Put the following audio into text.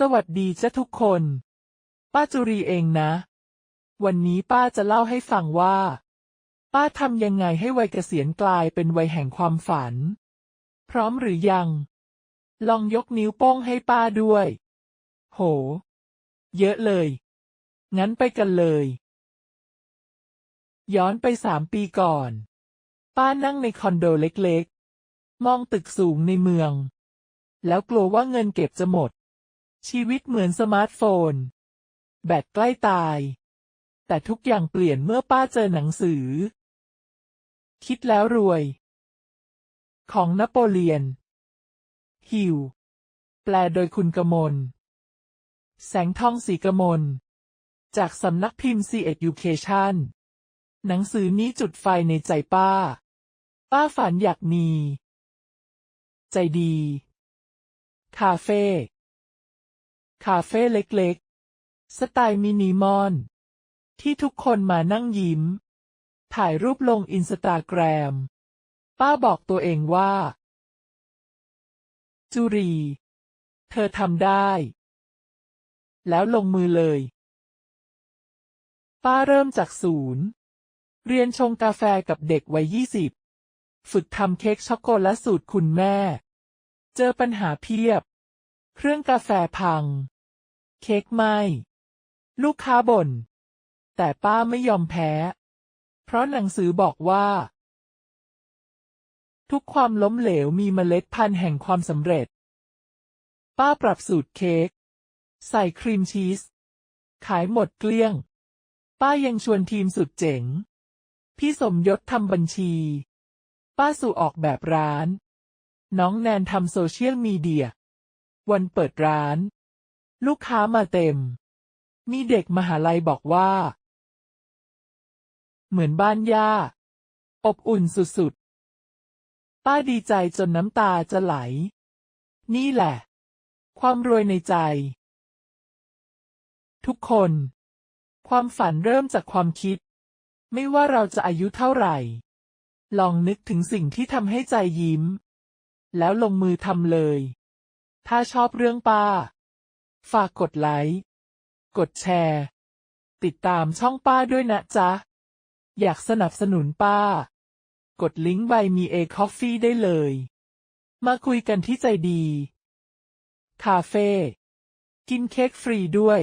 สวัสดีจ้ะทุกคน ป้าจุรีเองนะ วันนี้ป้าจะเล่าให้ฟังว่า ป้าทำยังไงให้วัยเกษียณกลายเป็นวัยแห่งความฝัน พร้อมหรือยัง ลองยกนิ้วโป้งให้ป้าด้วย โห เยอะเลย งั้นไปกันเลย ย้อนไปสามปีก่อน ป้านั่งในคอนโดเล็กๆ มองตึกสูงในเมือง แล้วกลัวว่าเงินเก็บจะหมด ชีวิตเหมือนสมาร์ทโฟน แบตใกล้ตาย แต่ทุกอย่างเปลี่ยนเมื่อป้าเจอหนังสือ คิดแล้วรวย ของนโปเลียน ฮิว แปลโดยคุณกมล แสงทองสีกมล จากสำนักพิมพ์ C Education หนังสือนี้จุดไฟในใจป้า ป้าฝันอยากมี ใจดี คาเฟ่ คาเฟ่เล็กๆ สไตล์มินิมอลที่ทุกคนมานั่งยิ้ม ถ่ายรูปลงอินสตาแกรม ป้าบอกตัวเองว่า จุรี เธอทำได้ แล้วลงมือเลย ป้าเริ่มจากศูนย์ เรียนชงกาแฟกับเด็กวัยยี่สิบฝึกทำเค้กช็อกโกแลตสูตรคุณแม่ เจอปัญหาเพียบ เครื่องกาแฟพัง เค้กไหมลูกค้าบ่น แต่ป้าไม่ยอมแพ้ เพราะหนังสือบอกว่า ทุกความล้มเหลวมีเมล็ดพันธุ์แห่งความสำเร็จ ป้าปรับสูตรเค้ก ใส่ครีมชีส ขายหมดเกลี้ยง ป้ายังชวนทีมสุดเจ๋ง พี่สมยศทำบัญชี ป้าสู่ออกแบบร้าน น้องแนนทำโซเชียลมีเดีย วันเปิดร้าน ลูกค้ามาเต็ม มีเด็กมหาลัยบอกว่า เหมือนบ้านย่า อบอุ่นสุดๆ ป้าดีใจจนน้ำตาจะไหล นี่แหละ ความรวยในใจ ทุกคน ความฝันเริ่มจากความคิด ไม่ว่าเราจะอายุเท่าไหร่ ลองนึกถึงสิ่งที่ทำให้ใจยิ้ม แล้วลงมือทำเลย ถ้าชอบเรื่องป้า ฝากกดไลค์ กดแชร์ ติดตามช่องป้าด้วยนะจ๊ะ อยากสนับสนุนป้า กดลิงก์ใบมีเอคอฟฟี่ได้เลย มาคุยกันที่ใจดี คาเฟ่ กินเค้กฟรีด้วย